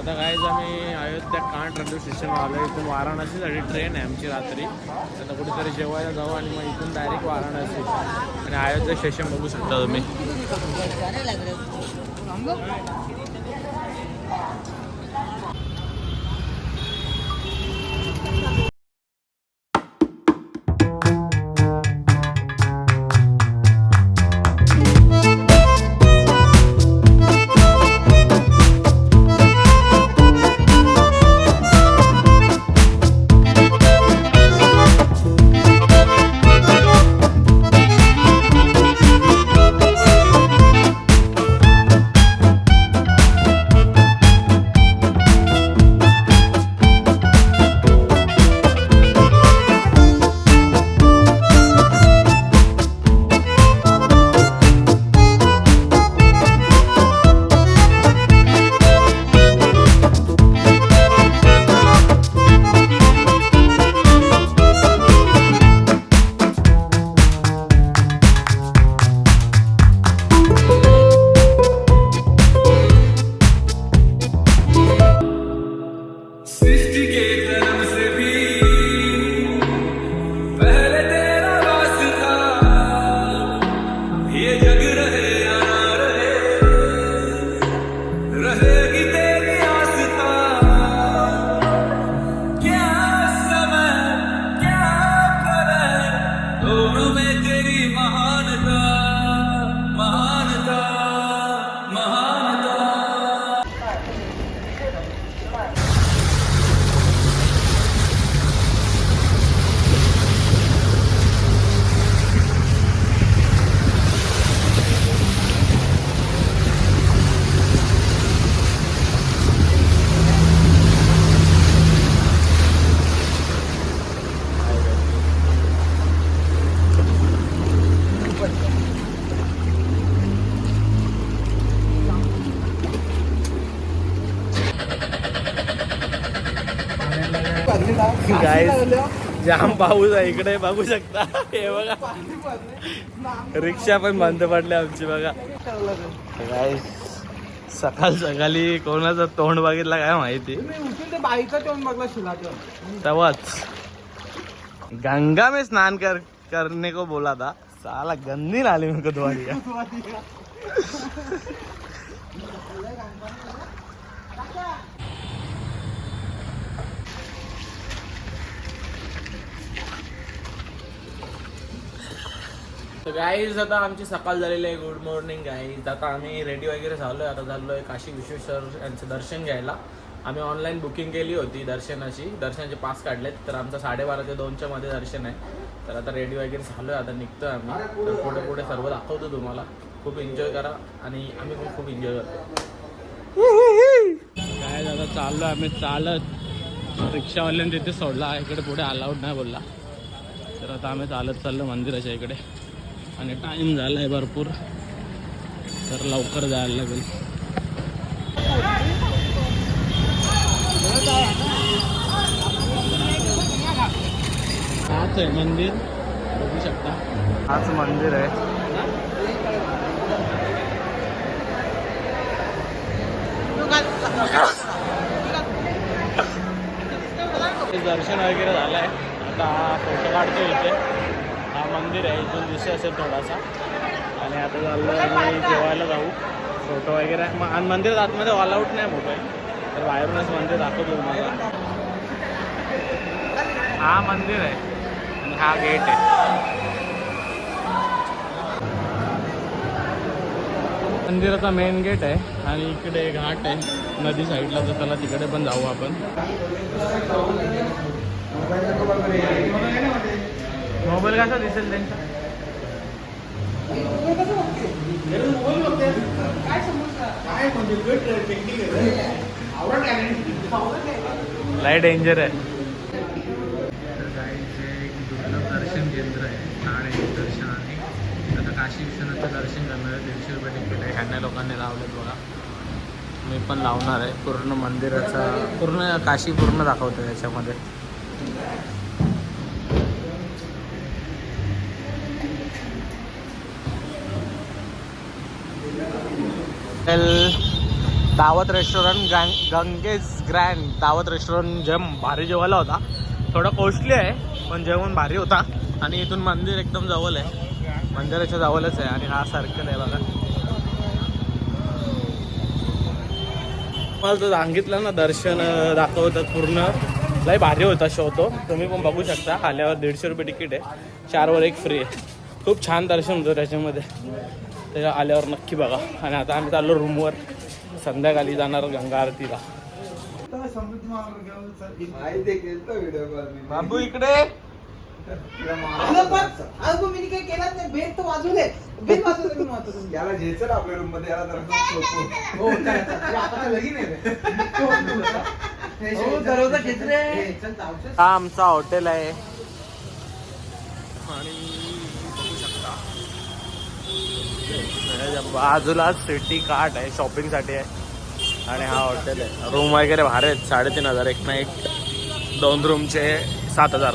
आता काहीच आम्ही अयोध्या कांड रेल्वे स्टेशनवर आलो इथून वाराणसीसाठी ट्रेन आहे आमची रात्री. आता कुठेतरी जेवायला जाऊ आणि मग इथून डायरेक्ट वाराणसी. आणि अयोध्या स्टेशन बघू शकता तुम्ही. जाम पाऊस आहे इकडे बघू शकता. हे बघा. रिक्षा पण बंद पडली आमची बघा. सकाळ सकाळी कोणाचं तोंड बघितलं काय माहिती? बाईचा तोंड बघला शिलाचं तवाच. गंगा में स्नान कर करने को बोला था. साला गंदी नाली में को धुआ दिया. तर गाईज आता आमची सकाळ झालेली आहे. गुड मॉर्निंग गाईज आता आम्ही रेडी वगैरे झालो आहे आता झालो आहे काशी विश्वेश्वर यांचं दर्शन घ्यायला. आम्ही ऑनलाईन बुकिंग केली होती दर्शनाची. दर्शनाचे पास काढलेत. तर आमचं साडेबारा ते दोनच्या मध्ये दर्शन आहे. तर आता रेडी वगैरे झालो आहे आता निघतो आहे आम्ही. तर पुढे पुढे सर्व दाखवतो तुम्हाला. खूप एन्जॉय करा आणि आम्ही पण खूप एन्जॉय करतो. काय दादा चाललो आम्ही. चालत. रिक्षावाल्याने तिथे सोडला. इकडे पुढे अलाउड नाही बोलला. तर आता आम्ही चालत चाललो मंदिराच्या इकडे. आणि टाईम झाला आहे भरपूर. तर लवकर जायला लागेल. हाच आहे मंदिर. बघू शकता. हाच मंदिर आहे. दर्शन वगैरे झालं आहे आता फोटो काढतो इथे. मंदिर आहे दोन दिवशी असेल थोडासा. आणि आता झालं आम्ही जेवायला जाऊ. फोटो वगैरे मग आणि मंदिरात आतमध्ये ऑल आऊट नाही मोबाईल तर बाहेरूनच मंदिर दाखवतो तुम्हाला. हा मंदिर आहे. आणि हा गेट आहे. मंदिराचा मेन गेट आहे. आणि इकडे घाट आहे. नदी साईडला तर त्याला तिकडे पण जाऊ आपण. मोबाईल कसा दिसेल त्यांचा? लाइट डेंजर आहे. दुर्लभ दर्शन केंद्र आहे ठाणे दर्शन आणि आता काशी विश्वनाथचं दर्शन करणार आहे दीडशे रुपये तिकीट आहे. ह्यांना लोकांनी लावलेत बघा. मी पण लावणार आहे. पूर्ण मंदिराचा पूर्ण काशी पूर्ण दाखवतो याच्यामध्ये. दावत रेस्टॉरंट गँग गंगेज ग्रँड दावत रेस्टॉरंट जेम भारी जेवायला होता. थोडा कॉस्टली आहे पण जेवण भारी होता. आणि इथून मंदिर एकदम जवळ आहे. मंदिराच्या जवळच आहे आणि हा सर्कल आहे बघा. मला तर सांगितलं ना दर्शन दाखवतं दाखवतात पूर्ण. लय भारी होता शो तो. तुम्ही पण बघू शकता. आल्यावर दीडशे रुपये तिकीट आहे. चारवर एक फ्री आहे. खूप छान दर्शन होतं त्याच्यामध्ये. त्याच्या आल्यावर नक्की बघा. आणि आता आम्ही चाललो रूमवर. संध्याकाळी जाणार गंगा आरतीला. बाबू इकडे. आपल्या रूममध्ये याला जाऊचं. हा आमचा हॉटेल आहे. आणि बघू शकता त्याच्या बाजूला सिटी कार्ट आहे शॉपिंगसाठी आहे. आणि हा हॉटेल आहे. रूम वगैरे भारी आहेत साडेतीन हजार एक नाईट दोन रूमचे सात हजार.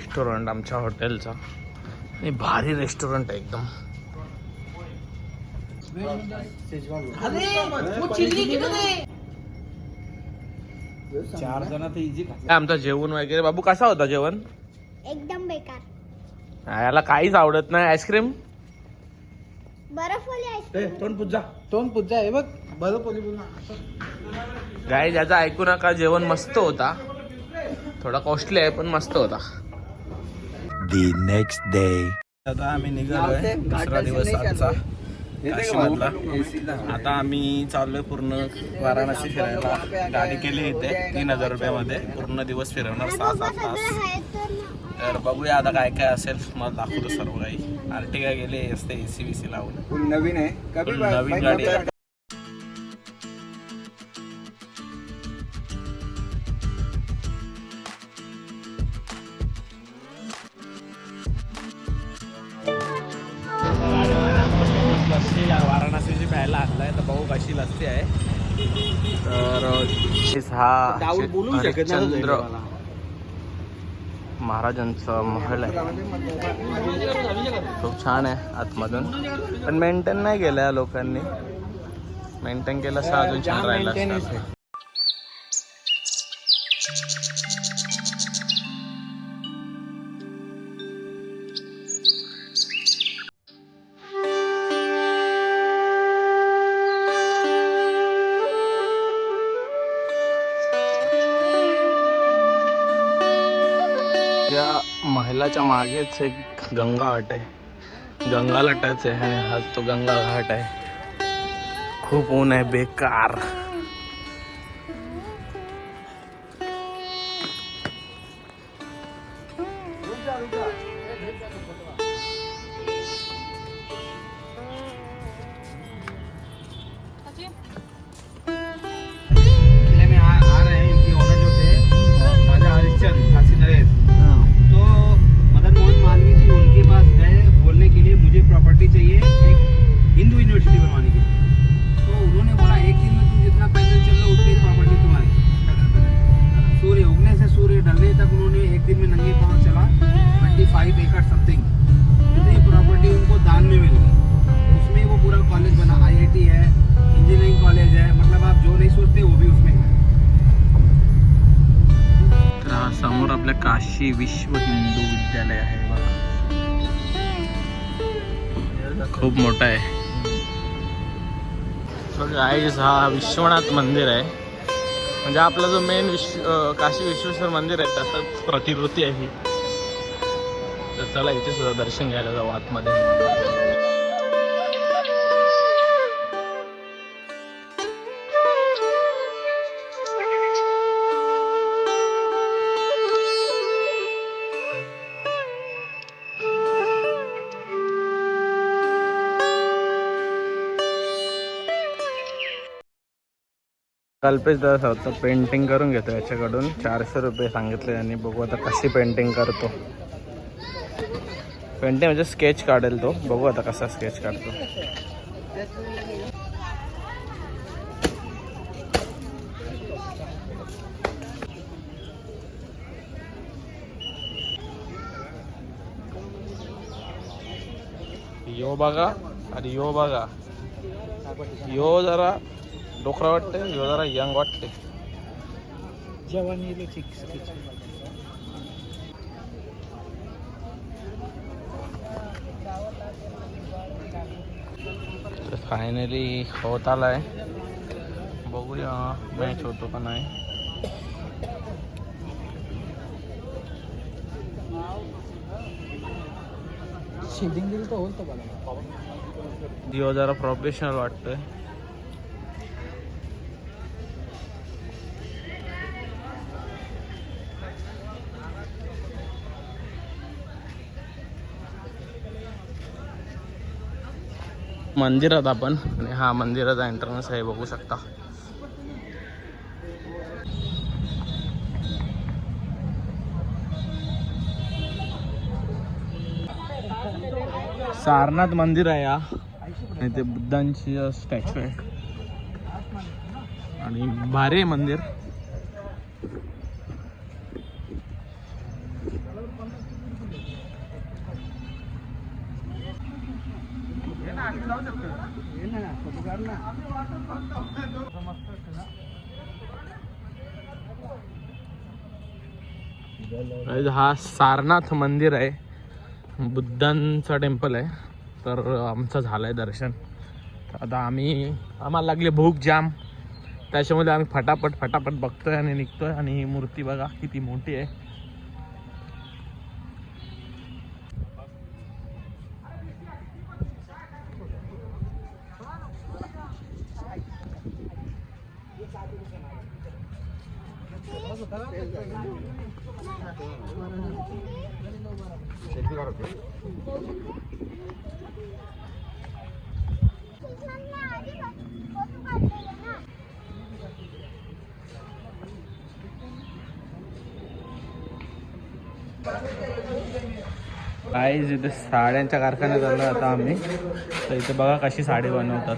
रेस्टॉरंट आमच्या हॉटेलचा. आणि भारी रेस्टॉरंट आहे एकदम. चार जण तर इझी आमचं जेवण वगैरे? बाबू कसा होता जेवण? एकदम बेकार. याला काहीच आवडत नाही. आईस्क्रीम बर्फवाली आईस्क्रीम तोंड पुजा. तोंड पुज्जा आहे बघ बरं पोली बोल गाय ज्याचं ऐकू नका जेवण मस्त होता. थोडा कॉस्टली आहे पण मस्त होता. The next day. आता आम्ही निघालोय. दुसरा दिवस आजचा काशीमधला. आता आम्ही चाललोय पूर्ण वाराणसी फिरायला. गाडी केली इथे तीन हजार रुपयामध्ये. पूर्ण दिवस फिरवणार सहा सात तास. तर बघूया आता काय काय असेल. मला दाखवतो सर्व काही. आर्टिका गेले असते एसी बी सी लावून. नवीन आहे. नवीन गाडी आहे. कशी लस्सी आहे. तर हा हरिश्चंद्र महाराजांचा महल आहे. खूप छान आहे आतमधून. पण मेंटेन नाही केलं या लोकांनी. मेंटेन केलं असं अजून छान राहिलं असतं महिलाच्या मागेच एक गंगा घाट आहे. गंगाला टच आहे आणि हा तो गंगा घाट आहे. खूप ऊन आहे बेकार. खूप मोठा आहे. So हा विश्वनाथ मंदिर आहे. म्हणजे आपला जो मेन विश्व काशी विश्वेश्वर मंदिर आहे त्याचाच प्रतिकृती आहे ही. तर चला इथे सुद्धा दर्शन घ्यायला जाऊ आतमध्ये. कल्पेश दादा होतं पेंटिंग करून घेतो याच्याकडून. चारशे रुपये सांगितले आणि बघू आता कशी पेंटिंग करतो. पेंटिंग म्हणजे स्केच काढेल तो. बघू आता कसा स्केच काढतो. यो बघा आणि यो बघा. यो जरा डोकरा वाटते यो जरा यंग वाटते तर फायनली होत आलाय. बघूया मॅच होतो का नाही. दिव जरा प्रोफेशनल वाटतोय. मंदिरात आपण. आणि हा मंदिराचा एंट्रन्स आहे बघू शकता. सारनाथ मंदिर आहे या आणि ते बुद्धांची स्टॅच्यू आहे. आणि भारी आहे मंदिर. हा सारनाथ मंदिर आहे. बुद्धांचा टेम्पल आहे. तर आमचं झालं आहे दर्शन. आता आम्ही आम्हाला लागली भूक जाम. त्याच्यामध्ये आम्ही फटाफट फटाफट बघतोय आणि निघतोय. आणि ही मूर्ती बघा किती मोठी आहे. काहीच इथे साड्यांच्या कारखान्यात आलो आता आम्ही. तर इथे बघा कशी साडी बनवतात.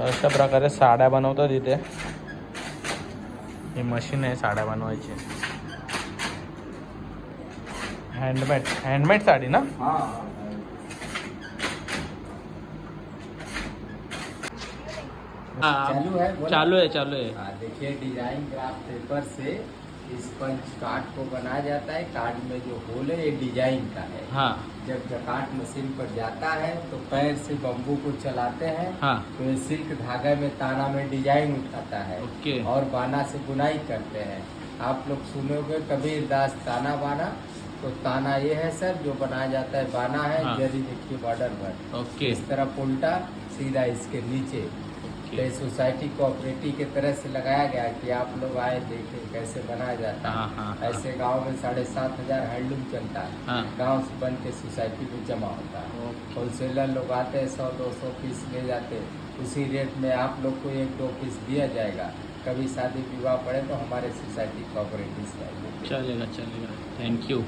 अशा प्रकारे साड्या बनवतात इथे. ही मशीन आहे साड्या बनवायची. हँडमेड हँडमेड साडी ना? चालू है चालू आहे चालू आहे हाँ, देखिए डिज़ाइन ग्राफ पेपर से इस पंच कार्ड को बनाया जाता है। कार्ड में जो होल है ये डिज़ाइन का है। हा। जब जकाट मशीन पर जाता है तो पैर से बम्बू को चलाते हैं। हा। तो ये सिल्क धागे में ताना में डिज़ाइन उठाता है। ओके। और बाना से बुनाई करते हैं। आप लोग सुनोगे कबीर दास ताना बाना तो ताना ये है सर जो बनाया जाता है बाना है हाँ। जरी देखिए बॉर्डर पर। ओके। इस तरफ़ उल्टा सीधा इसके नीचे। तो ये सोसाइटी कोऑपरेटिव के तरह से लगाया गया कि आप लोग आए देखें कैसे बनाया जाता हाँ, है हाँ, हाँ। ऐसे गाँव में साढ़े सात हज़ार हैंडलूम चलता है। हाँ। गाँव से बन के सोसाइटी में जमा होता है। होलसेलर लोग आते हैं सौ दो सौ पीस ले जाते हैं। उसी रेट में आप लोग को एक दो पीस दिया जाएगा। कभी शादी विवाह पड़े तो हमारे सोसाइटी कोऑपरेटिव से आइए चालेल चालेल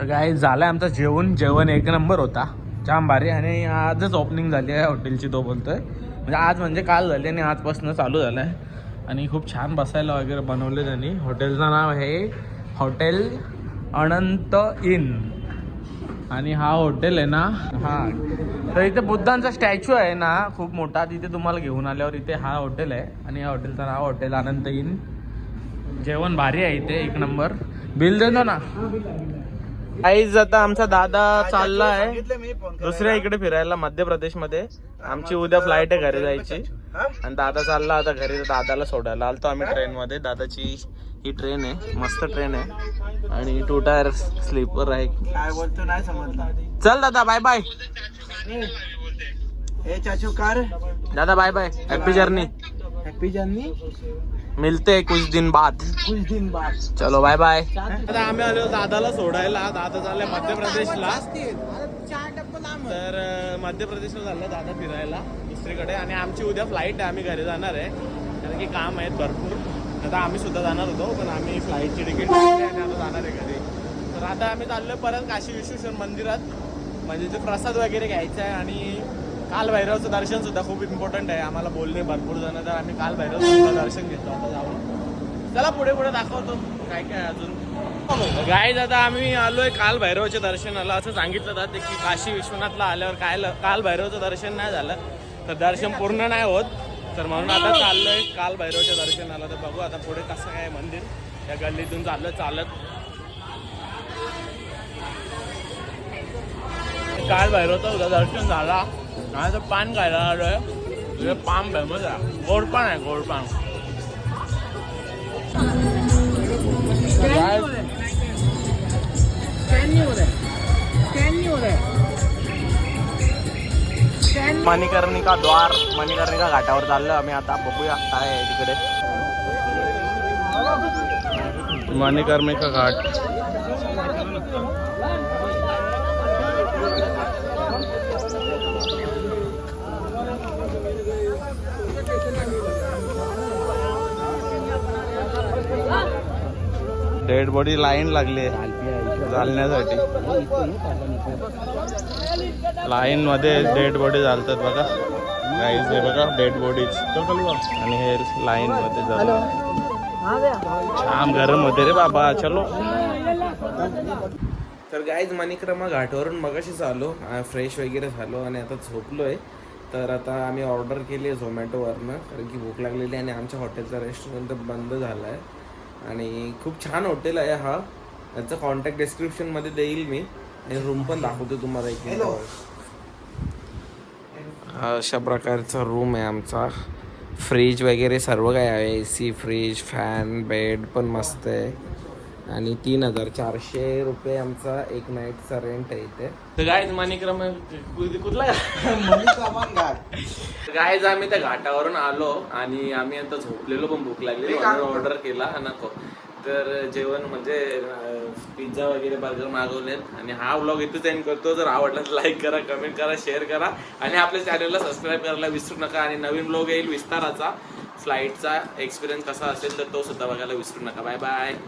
तर काय झालं आमचं जेवण. जेवण एक नंबर होता. जाम भारी आणि आजच ओपनिंग झाली आहे हॉटेलची तो बोलतोय. म्हणजे आज म्हणजे काल झाली आणि आजपासून चालू झालं आहे आणि खूप छान बसायला वगैरे बनवले त्यांनी. हॉटेलचं नाव आहे हॉटेल अनंत इन. आणि हा हॉटेल आहे ना हा. तर इथे बुद्धांचा स्टॅच्यू आहे ना खूप मोठा. तिथे तुम्हाला घेऊन आल्यावर इथे हा हॉटेल आहे. आणि या हॉटेलचं नाव हॉटेल अनंत इन. जेवण भारी आहे इथे एक नंबर. बिल देतो ना. आईज आता आमचा दादा चालला आहे दुसऱ्या इकडे फिरायला मध्य प्रदेशमध्ये आमची उद्या फ्लाईट आहे घरी जायची. आणि दादा चालला आता घरी दादाला सोडायला. आलतो आम्ही ट्रेन मध्ये दादाची ही ट्रेन आहे. मस्त ट्रेन आहे. आणि टू टायर स्लीपर आहे. काय बोलतो नाही समजलं. चल दादा बाय बाय ए चाचू कार? दादा bye bye happy journey happy journey मिलते हैं कुछ दिन बाद। कुछ दिन बाद। चलो बाय बाय आता आम्ही आलो दादाला सोडायला. दादा चालले मध्य प्रदेशला. तर मध्य प्रदेशला चाललं दादा फिरायला दुसरीकडे. आणि आमची उद्या फ्लाईट आहे आम्ही घरी जाणार आहे. कारण की काम आहेत भरपूर. आता आम्ही सुद्धा जाणार होतो पण आम्ही फ्लाईटची तिकीट आणि आता जाणार आहे घरी. तर आता आम्ही चाललोय परत काशी विश्वेश्वर मंदिरात. म्हणजे ते प्रसाद वगैरे घ्यायचा आहे आणि काल भैरवचं दर्शन सुद्धा खूप इम्पॉर्टंट आहे. आम्हाला बोलले भरपूर जण तर आम्ही काल भैरवचं दर्शन घेतलं आता जाऊन चला पुढे पुढे दाखवतो. काय काय अजून? गाय दादा आम्ही आलोय काल दर्शन दर्शनाला. असं सांगितलं जाते की काशी विश्वनाथला आल्यावर काय काल भैरवचं दर्शन नाही झालं. तर दर्शन पूर्ण नाही होत. तर म्हणून आता चाललोय काल भैरवच्या दर्शनाला. तर बघू आता पुढे कसं काय मंदिर त्या गल्लीतून चाललं चालत. काल भैरवचं दर्शन झाला. आणि तर पान खायला आलोय तुझे पान फेमस आहे. गोड पान आहे गोड पान. मणिकर्णिका द्वार मणिकर्णिका घाटावर चाललो आम्ही. आता बघूया काय आहे तिकडे. Manikarnika Ghat. Dead body line लागली चालण्यासाठी लाईन मध्ये डेड बॉडी चालतात बघा. गाईज हे बघा डेड बॉडीज आणि हे लाईन मध्ये चालतात छान गरम होते रे बाबा चलो. तर गाईज मणिक्रमा घाटावरून मगाशी आलो फ्रेश वगैरे झालो आणि आता झोपलोय. तर आता आम्ही ऑर्डर केली आहे झोमॅटोवरनं कारण की भूक लागलेली आहे आणि आमच्या हॉटेलचा रेस्टॉरंट बंद झाला आहे आणि खूप छान हॉटेल आहे हा. याचा कॉन्टॅक्ट डिस्क्रिप्शनमध्ये देईल मी. आणि रूम पण दाखवतो तुम्हाला एक. हा अशा प्रकारचा रूम आहे आमचा. फ्रीज वगैरे सर्व काय आहे. A C fridge fan bed पण मस्त आहे. आणि तीन हजार चारशे रुपये आमचा एक नाईटचा रेंट आहे इथे. तर गायज मणिक्रम कुठला? गायज आम्ही त्या घाटावरून आलो आणि आम्ही आता झोपलेलो पण भूक लागली ऑर्डर केला नको. तर जेवण म्हणजे पिझ्झा वगैरे बर्गर मागवलेत आणि हा व्लॉग इथेच एंड करतो. जर आवडला तर लाईक करा कमेंट करा शेअर करा. आणि आपल्या चॅनलला सबस्क्राईब करायला विसरू नका. आणि नवीन व्लॉग येईल विस्ताराचा. फ्लाईटचा एक्सपिरियन्स कसा असेल तर तो सुद्धा बघायला विसरू नका. Bye bye